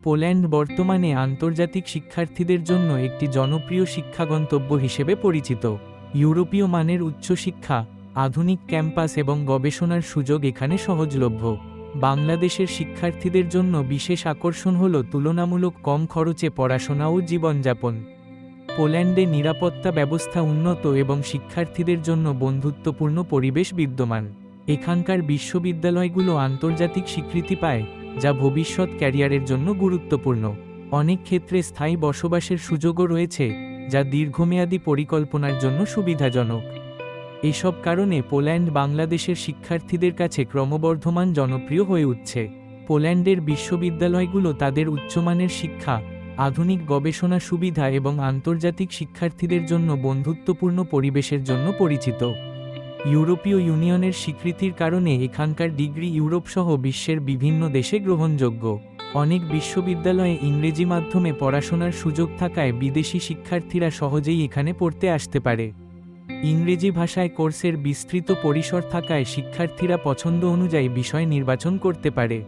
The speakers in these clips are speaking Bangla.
পোল্যান্ড বর্তমানে আন্তর্জাতিক শিক্ষার্থীদের জন্য একটি জনপ্রিয় শিক্ষা গন্তব্য হিসেবে পরিচিত। ইউরোপীয় মানের উচ্চশিক্ষা, আধুনিক ক্যাম্পাস এবং গবেষণার সুযোগ এখানে সহজলভ্য। বাংলাদেশের শিক্ষার্থীদের জন্য বিশেষ আকর্ষণ হল তুলনামূলক কম খরচে পড়াশোনা ও জীবনযাপন। পোল্যান্ডে নিরাপত্তা ব্যবস্থা উন্নত এবং শিক্ষার্থীদের জন্য বন্ধুত্বপূর্ণ পরিবেশ বিদ্যমান। এখানকার বিশ্ববিদ্যালয়গুলো আন্তর্জাতিক স্বীকৃতি পায়। যা ভবিষ্যৎ ক্যারিয়ারের জন্য গুরুত্বপূর্ণ। অনেক ক্ষেত্রে স্থায়ী বসবাসের সুযোগও রয়েছে, যা দীর্ঘমেয়াদী পরিকল্পনার জন্য সুবিধাজনক। এসব কারণে পোল্যান্ড বাংলাদেশের শিক্ষার্থীদের কাছে ক্রমবর্ধমান জনপ্রিয় হয়ে উঠছে। পোল্যান্ডের বিশ্ববিদ্যালয়গুলো তাদের উচ্চমানের শিক্ষা, আধুনিক গবেষণা সুবিধা এবং আন্তর্জাতিক শিক্ষার্থীদের জন্য বন্ধুত্বপূর্ণ পরিবেশের জন্য পরিচিত। ইউরোপীয় ইউনিয়নের স্বীকৃতির কারণে এখানকার ডিগ্রি ইউরোপ সহ বিশ্বের বিভিন্ন দেশে গ্রহণযোগ্য। অনেক বিশ্ববিদ্যালয়ে ইংরেজি মাধ্যমে পড়াশোনার সুযোগ থাকায় বিদেশি শিক্ষার্থীরা সহজেই এখানে পড়তে আসতে পারে। ইংরেজি ভাষায় কোর্সের বিস্তৃত পরিসর থাকায় শিক্ষার্থীরা পছন্দ অনুযায়ী বিষয় নির্বাচন করতে পারে।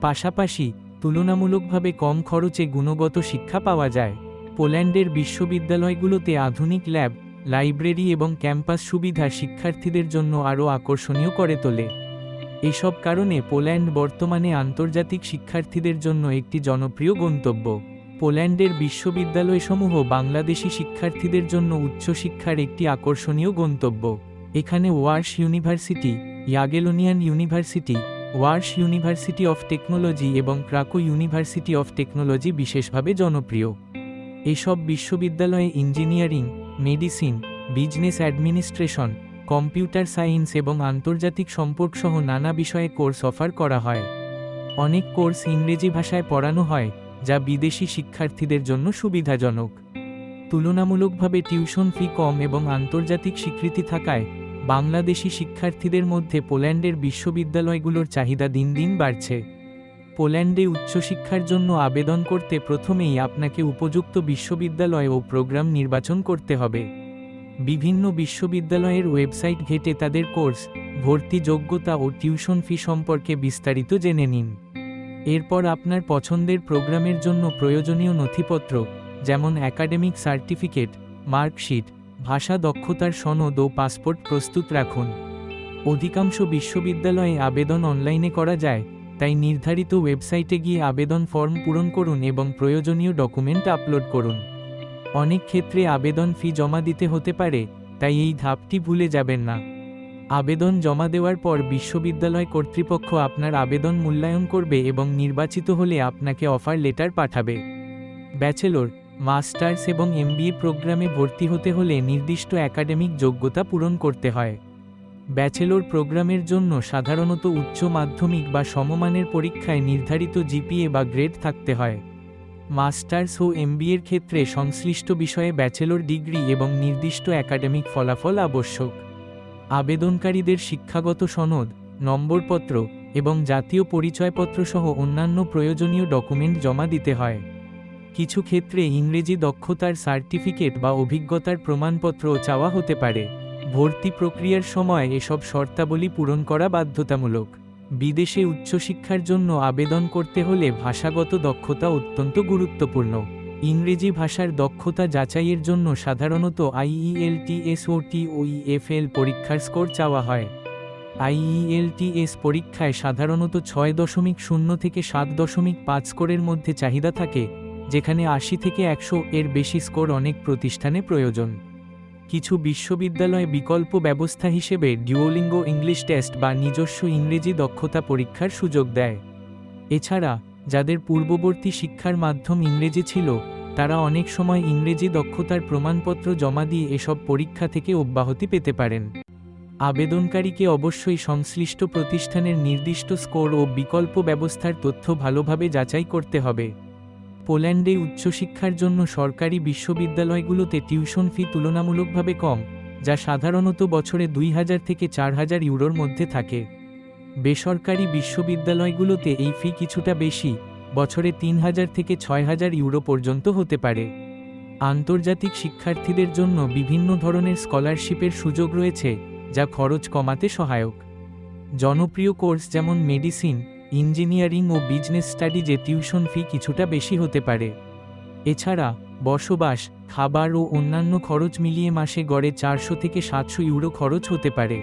পাশাপাশি, তুলনামূলকভাবে কম খরচে গুণগত শিক্ষা পাওয়া যায়। পোল্যান্ডের বিশ্ববিদ্যালয়গুলোতে আধুনিক ল্যাব লাইব্রেরি এবং ক্যাম্পাস সুবিধা শিক্ষার্থীদের জন্য আরও আকর্ষণীয় করে তোলে। এসব কারণে পোল্যান্ড বর্তমানে আন্তর্জাতিক শিক্ষার্থীদের জন্য একটি জনপ্রিয় গন্তব্য। পোল্যান্ডের বিশ্ববিদ্যালয়সমূহ বাংলাদেশি শিক্ষার্থীদের জন্য উচ্চশিক্ষার একটি আকর্ষণীয় গন্তব্য। এখানে Warsaw university, Jagiellonian university, Warsaw university of technology এবং ক্রাকো ইউনিভার্সিটি অফ টেকনোলজি বিশেষভাবে জনপ্রিয়। এসব বিশ্ববিদ্যালয়ে engineering medicine, business administration, computer science এবং আন্তর্জাতিক সম্পর্কসহ নানা বিষয়ে কোর্স অফার করা হয়। অনেক কোর্স ইংরেজি ভাষায় পড়ানো হয়, যা বিদেশি শিক্ষার্থীদের জন্য সুবিধাজনক। তুলনামূলকভাবে টিউশন ফি কম এবং আন্তর্জাতিক স্বীকৃতি থাকায়, বাংলাদেশি শিক্ষার্থীদের মধ্যে পোল্যান্ডের বিশ্ববিদ্যালয়গুলোর চাহিদা দিন দিন বাড়ছে। পোল্যান্ডে উচ্চশিক্ষার জন্য আবেদন করতে প্রথমেই আপনাকে উপযুক্ত বিশ্ববিদ্যালয় ও প্রোগ্রাম নির্বাচন করতে হবে। বিভিন্ন বিশ্ববিদ্যালয়ের ওয়েবসাইট ঘেটে তাদের কোর্স, ভর্তি যোগ্যতা ও টিউশন ফি সম্পর্কে বিস্তারিত জেনে নিন। এরপর আপনার পছন্দের প্রোগ্রামের জন্য প্রয়োজনীয় নথিপত্র, যেমন একাডেমিক সার্টিফিকেট, মার্কশিট, ভাষা দক্ষতার সনদ ও পাসপোর্ট প্রস্তুত রাখুন। অধিকাংশ বিশ্ববিদ্যালয়ে আবেদন অনলাইনে করা যায় তাই নির্ধারিত ওয়েবসাইটে গিয়ে আবেদন ফর্ম পূরণ করুন এবং প্রয়োজনীয় ডকুমেন্ট আপলোড করুন। অনেক ক্ষেত্রে আবেদন ফি জমা দিতে হতে পারে, তাই এই ধাপটি ভুলে যাবেন না। আবেদন জমা দেওয়ার পর বিশ্ববিদ্যালয় কর্তৃপক্ষ আপনার আবেদন মূল্যায়ন করবে এবং নির্বাচিত হলে আপনাকে অফার লেটার পাঠাবে। ব্যাচেলর, মাস্টার্স এবং এমবিএ প্রোগ্রামে ভর্তি হতে হলে নির্দিষ্ট একাডেমিক যোগ্যতা পূরণ করতে হয়। ব্যাচেলর প্রোগ্রামের জন্য সাধারণত উচ্চ মাধ্যমিক বা সমমানের পরীক্ষায় নির্ধারিত জিপিএ বা গ্রেড থাকতে হয়। মাস্টার্স ও এমবিএর ক্ষেত্রে সংশ্লিষ্ট বিষয়ে ব্যাচেলর ডিগ্রি এবং নির্দিষ্ট একাডেমিক ফলাফল আবশ্যক। আবেদনকারীদের শিক্ষাগত সনদ, নম্বরপত্র এবং জাতীয় পরিচয়পত্র সহ অন্যান্য প্রয়োজনীয় ডকুমেন্ট জমা দিতে হয়। কিছু ক্ষেত্রে ইংরেজি দক্ষতার সার্টিফিকেট বা অভিজ্ঞতার প্রমাণপত্রও চাওয়া হতে পারে। ভর্তি প্রক্রিয়ার সময় এসব শর্তাবলী পূরণ করা বাধ্যতামূলক। বিদেশে উচ্চশিক্ষার জন্য আবেদন করতে হলে ভাষাগত দক্ষতা অত্যন্ত গুরুত্বপূর্ণ। ইংরেজি ভাষার দক্ষতা যাচাইয়ের জন্য সাধারণত আইইএলটিএস ও টিওইএফএল পরীক্ষার স্কোর চাওয়া হয়। আইইএলটিএস পরীক্ষায় সাধারণত ছয় দশমিক শূন্য থেকে সাত দশমিক পাঁচ স্কোরের মধ্যে চাহিদা থাকে, যেখানে আশি থেকে একশো এর বেশি স্কোর অনেক প্রতিষ্ঠানে প্রয়োজন। কিছু বিশ্ববিদ্যালয়ে বিকল্প ব্যবস্থা হিসেবে ডিওলিঙ্গো ইংলিশ টেস্ট বা নিজস্ব ইংরেজি দক্ষতা পরীক্ষার সুযোগ দেয়। এছাড়া, যাদের পূর্ববর্তী শিক্ষার মাধ্যম ইংরেজি ছিল, তারা অনেক সময় ইংরেজি দক্ষতার প্রমাণপত্র জমা দিয়ে এসব পরীক্ষা থেকে অব্যাহতি পেতে পারেন। আবেদনকারীকে অবশ্যই সংশ্লিষ্ট প্রতিষ্ঠানের নির্দিষ্ট স্কোর ও বিকল্প ব্যবস্থার তথ্য ভালোভাবে যাচাই করতে হবে। পোল্যান্ডে উচ্চশিক্ষার জন্য সরকারি বিশ্ববিদ্যালয়গুলোতে টিউশন ফি তুলনামূলকভাবে কম, যা সাধারণত বছরে দুই হাজার থেকে চার হাজার ইউরোর মধ্যে থাকে। বেসরকারি বিশ্ববিদ্যালয়গুলোতে এই ফি কিছুটা বেশি, বছরে তিন হাজার থেকে ছয় হাজার ইউরো পর্যন্ত হতে পারে। আন্তর্জাতিক শিক্ষার্থীদের জন্য বিভিন্ন ধরনের স্কলারশিপের সুযোগ রয়েছে, যা খরচ কমাতে সহায়ক। জনপ্রিয় কোর্স যেমন মেডিসিন ইঞ্জিনিয়ারিং ও বিজনেস স্টাডিজে টিউশন ফি কিছুটা বেশি হতে পারে। এছাড়া, বসবাস, খাবার ও অন্যান্য খরচ মিলিয়ে মাসে গড়ে চারশো থেকে সাতশো ইউরো খরচ হতে পারে।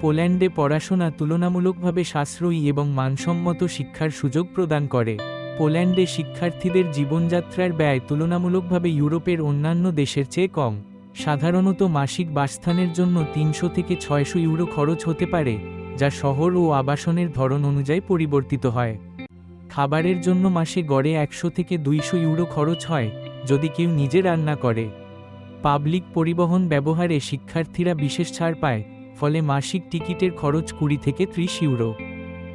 পোল্যান্ডে পড়াশোনা তুলনামূলকভাবে সাশ্রয়ী এবং মানসম্মত শিক্ষার সুযোগ প্রদান করে। পোল্যান্ডে শিক্ষার্থীদের জীবনযাত্রার ব্যয় তুলনামূলকভাবে ইউরোপের অন্যান্য দেশের চেয়ে কম। সাধারণত মাসিক বাসস্থানের জন্য তিনশো থেকে ছয়শো ইউরো খরচ হতে পারে। যা শহর ও আবাসনের ধরন অনুযায়ী পরিবর্তিত হয়। খাবারের জন্য মাসে গড়ে একশো থেকে দুইশো ইউরো খরচ হয়, যদি কেউ নিজে রান্না করে। পাবলিক পরিবহন ব্যবহারে শিক্ষার্থীরা বিশেষ ছাড় পায়, ফলে মাসিক টিকিটের খরচ কুড়ি থেকে ত্রিশ ইউরো।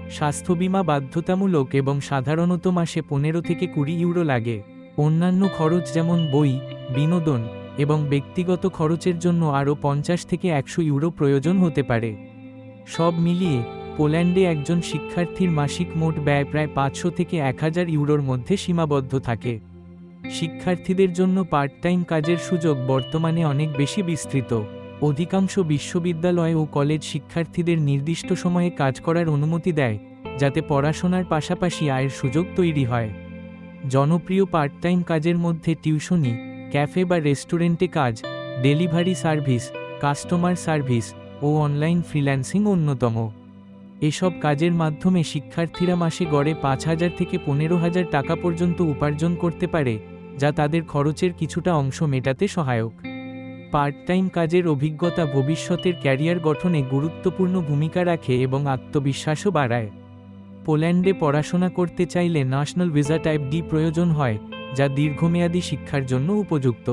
স্বাস্থ্য বীমা বাধ্যতামূলক এবং সাধারণত মাসে পনেরো থেকে কুড়ি ইউরো লাগে। অন্যান্য খরচ যেমন বই, বিনোদন এবং ব্যক্তিগত খরচের জন্য আরও পঞ্চাশ থেকে একশো ইউরো প্রয়োজন হতে পারে। সব মিলিয়ে পোল্যান্ডে একজন শিক্ষার্থীর মাসিক মোট ব্যয় প্রায় পাঁচশো থেকে এক হাজার ইউরোর মধ্যে সীমাবদ্ধ থাকে। শিক্ষার্থীদের জন্য পার্ট টাইম কাজের সুযোগ বর্তমানে অনেক বেশি বিস্তৃত। অধিকাংশ বিশ্ববিদ্যালয় ও কলেজ শিক্ষার্থীদের নির্দিষ্ট সময়ে কাজ করার অনুমতি দেয়, যাতে পড়াশোনার পাশাপাশি আয়ের সুযোগ তৈরি হয়। জনপ্রিয় পার্ট টাইম কাজের মধ্যে টিউশনি, ক্যাফে বা রেস্টুরেন্টে কাজ, ডেলিভারি সার্ভিস, কাস্টমার সার্ভিস ও অনলাইন ফ্রিল্যান্সিং অন্যতম। এসব কাজের মাধ্যমে শিক্ষার্থীরা মাসে গড়ে পাঁচ হাজার থেকে পনেরো হাজার টাকা পর্যন্ত উপার্জন করতে পারে, যা তাদের খরচের কিছুটা অংশ মেটাতে সহায়ক। পার্ট টাইম কাজের অভিজ্ঞতা ভবিষ্যতের ক্যারিয়ার গঠনে গুরুত্বপূর্ণ ভূমিকা রাখে এবং আত্মবিশ্বাসও বাড়ায়। পোল্যান্ডে পড়াশোনা করতে চাইলে ন্যাশনাল ভিসা টাইপ ডি প্রয়োজন হয়, যা দীর্ঘমেয়াদী শিক্ষার জন্য উপযুক্ত।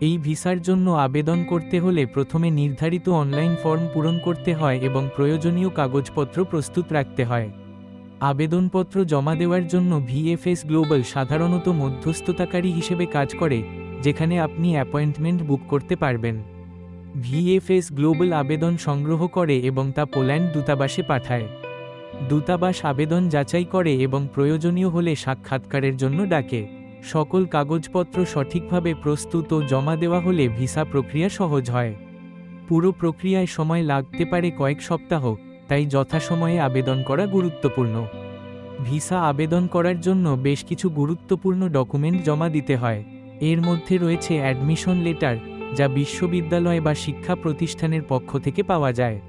এই ভিসার জন্য আবেদন করতে হলে প্রথমে নির্ধারিত অনলাইন ফর্ম পূরণ করতে হয় এবং প্রয়োজনীয় কাগজপত্র প্রস্তুত রাখতে হয়। আবেদনপত্র জমা দেওয়ার জন্য ভিএফএস গ্লোবাল সাধারণত মধ্যস্থতাকারী হিসেবে কাজ করে, যেখানে আপনি অ্যাপয়েন্টমেন্ট বুক করতে পারবেন। ভিএফএস গ্লোবাল আবেদন সংগ্রহ করে এবং তা পোল্যান্ড দূতাবাসে পাঠায়। দূতাবাস আবেদন যাচাই করে এবং প্রয়োজনীয় হলে সাক্ষাৎকারের জন্য ডাকে। সকল কাগজপত্র সঠিকভাবে প্রস্তুত ও জমা দেওয়া হলে ভিসা প্রক্রিয়া সহজ হয়। পুরো প্রক্রিয়ায় সময় লাগতে পারে কয়েক সপ্তাহ, তাই যথাসময়ে আবেদন করা গুরুত্বপূর্ণ। ভিসা আবেদন করার জন্য বেশ কিছু গুরুত্বপূর্ণ ডকুমেন্ট জমা দিতে হয়। এর মধ্যে রয়েছে অ্যাডমিশন লেটার, যা বিশ্ববিদ্যালয় বা শিক্ষা প্রতিষ্ঠানের পক্ষ থেকে পাওয়া যায়।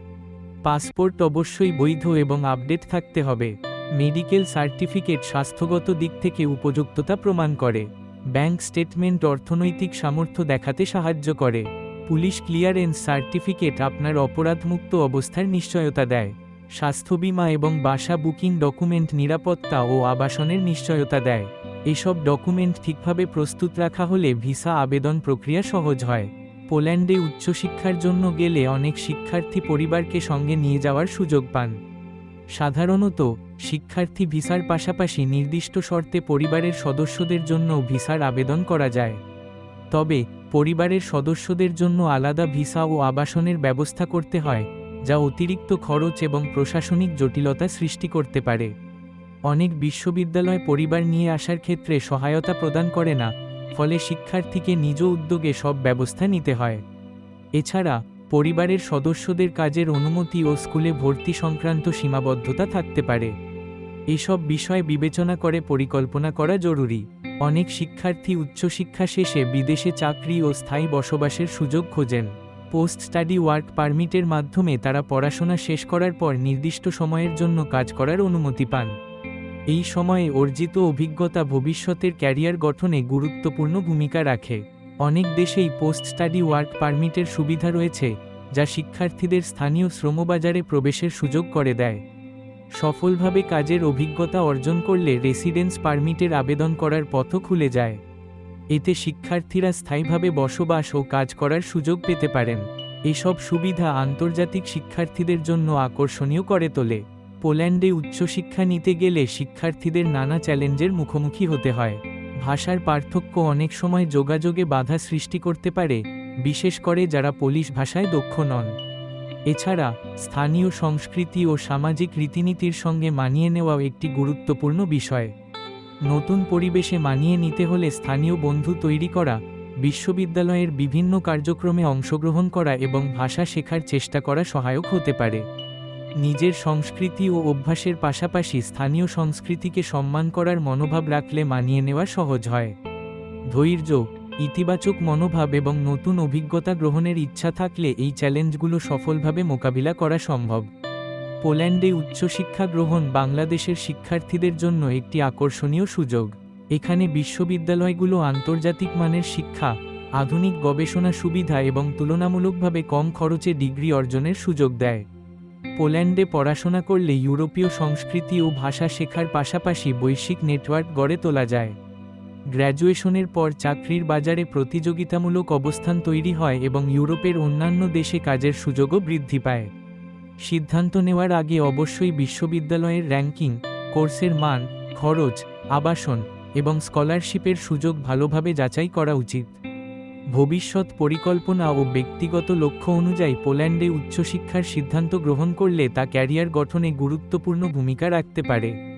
পাসপোর্ট অবশ্যই বৈধ এবং আপডেট থাকতে হবে। মেডিকেল সার্টিফিকেট স্বাস্থ্যগত দিক থেকে উপযুক্ততা প্রমাণ করে। ব্যাংক স্টেটমেন্ট অর্থনৈতিক সামর্থ্য দেখাতে সাহায্য করে। পুলিশ ক্লিয়ারেন্স সার্টিফিকেট আপনার অপরাধমুক্ত অবস্থার নিশ্চয়তা দেয়। স্বাস্থ্য বিমা এবং বাসা বুকিং ডকুমেন্ট নিরাপত্তা ও আবাসনের নিশ্চয়তা দেয়। এসব ডকুমেন্ট ঠিকভাবে প্রস্তুত রাখা হলে ভিসা আবেদন প্রক্রিয়া সহজ হয়। পোল্যান্ডে উচ্চশিক্ষার জন্য গেলে অনেক শিক্ষার্থী পরিবারকে সঙ্গে নিয়ে যাওয়ার সুযোগ পান। সাধারণত শিক্ষার্থী ভিসার পাশাপাশি নির্দিষ্ট শর্তে পরিবারের সদস্যদের জন্য ভিসার আবেদন করা যায়। তবে, পরিবারের সদস্যদের জন্য আলাদা ভিসা ও আবাসনের ব্যবস্থা করতে হয়, যা অতিরিক্ত খরচ এবং প্রশাসনিক জটিলতা সৃষ্টি করতে পারে। অনেক বিশ্ববিদ্যালয় পরিবার নিয়ে আসার ক্ষেত্রে সহায়তা প্রদান করে না, ফলে শিক্ষার্থীকে নিজ উদ্যোগে সব ব্যবস্থা নিতে হয়। এছাড়া, পরিবারের সদস্যদের কাজের অনুমতি ও স্কুলে ভর্তি সংক্রান্ত সীমাবদ্ধতা থাকতে পারে। এসব বিষয় বিবেচনা করে পরিকল্পনা করা জরুরি। অনেক শিক্ষার্থী উচ্চশিক্ষা শেষে বিদেশে চাকরি ও স্থায়ী বসবাসের সুযোগ খোঁজেন। পোস্ট স্টাডি ওয়ার্ক পারমিটের মাধ্যমে তারা পড়াশোনা শেষ করার পর নির্দিষ্ট সময়ের জন্য কাজ করার অনুমতি পান। এই সময়ে অর্জিত অভিজ্ঞতা ভবিষ্যতের ক্যারিয়ার গঠনে গুরুত্বপূর্ণ ভূমিকা রাখে। অনেক দেশেই পোস্ট স্টাডি ওয়ার্ক পারমিটের সুবিধা রয়েছে, যা শিক্ষার্থীদের স্থানীয় শ্রমবাজারে প্রবেশের সুযোগ করে দেয়। সফলভাবে কাজের অভিজ্ঞতা অর্জন করলে রেসিডেন্স পারমিটের আবেদন করার পথও খুলে যায়। এতে শিক্ষার্থীরা স্থায়ীভাবে বসবাস ও কাজ করার সুযোগ পেতে পারেন। এসব সুবিধা আন্তর্জাতিক শিক্ষার্থীদের জন্য আকর্ষণীয় করে তোলে। পোল্যান্ডে উচ্চশিক্ষা নিতে গেলে শিক্ষার্থীদের নানা চ্যালেঞ্জের মুখোমুখি হতে হয়। ভাষার পার্থক্য অনেক সময় যোগাযোগে বাধা সৃষ্টি করতে পারে, বিশেষ করে যারা পোলিশ ভাষায় দক্ষ নন। এছাড়া স্থানীয় সংস্কৃতি ও সামাজিক রীতিনীতির সঙ্গে মানিয়ে নেওয়াও একটি গুরুত্বপূর্ণ বিষয়। নতুন পরিবেশে মানিয়ে নিতে হলে স্থানীয় বন্ধু তৈরি করা, বিশ্ববিদ্যালয়ের বিভিন্ন কার্যক্রমে অংশগ্রহণ করা এবং ভাষা শেখার চেষ্টা করা সহায়ক হতে পারে। নিজের সংস্কৃতি ও অভ্যাসের পাশাপাশি স্থানীয় সংস্কৃতিকে সম্মান করার মনোভাব রাখলে মানিয়ে নেওয়া সহজ হয়। ধৈর্য ইতিবাচক মনোভাব এবং নতুন অভিজ্ঞতা গ্রহণের ইচ্ছা থাকলে এই চ্যালেঞ্জগুলো সফলভাবে মোকাবিলা করা সম্ভব। পোল্যান্ডে উচ্চশিক্ষা গ্রহণ বাংলাদেশের শিক্ষার্থীদের জন্য একটি আকর্ষণীয় সুযোগ। এখানে বিশ্ববিদ্যালয়গুলো আন্তর্জাতিক মানের শিক্ষা, আধুনিক গবেষণা সুবিধা এবং তুলনামূলকভাবে কম খরচে ডিগ্রি অর্জনের সুযোগ দেয়। পোল্যান্ডে পড়াশোনা করলে ইউরোপীয় সংস্কৃতি ও ভাষা শেখার পাশাপাশি বৈশ্বিক নেটওয়ার্ক গড়ে তোলা যায়। গ্র্যাজুয়েশনের পর চাকরির বাজারে প্রতিযোগিতামূলক অবস্থান তৈরি হয় এবং ইউরোপের অন্যান্য দেশে কাজের সুযোগও বৃদ্ধি পায়। সিদ্ধান্ত নেওয়ার আগে অবশ্যই বিশ্ববিদ্যালয়ের র্যাঙ্কিং, কোর্সের মান, খরচ, আবাসন এবং স্কলারশিপের সুযোগ ভালোভাবে যাচাই করা উচিত। ভবিষ্যৎ পরিকল্পনা ও ব্যক্তিগত লক্ষ্য অনুযায়ী পোল্যান্ডে উচ্চশিক্ষার সিদ্ধান্ত গ্রহণ করলে তা ক্যারিয়ার গঠনে গুরুত্বপূর্ণ ভূমিকা রাখতে পারে।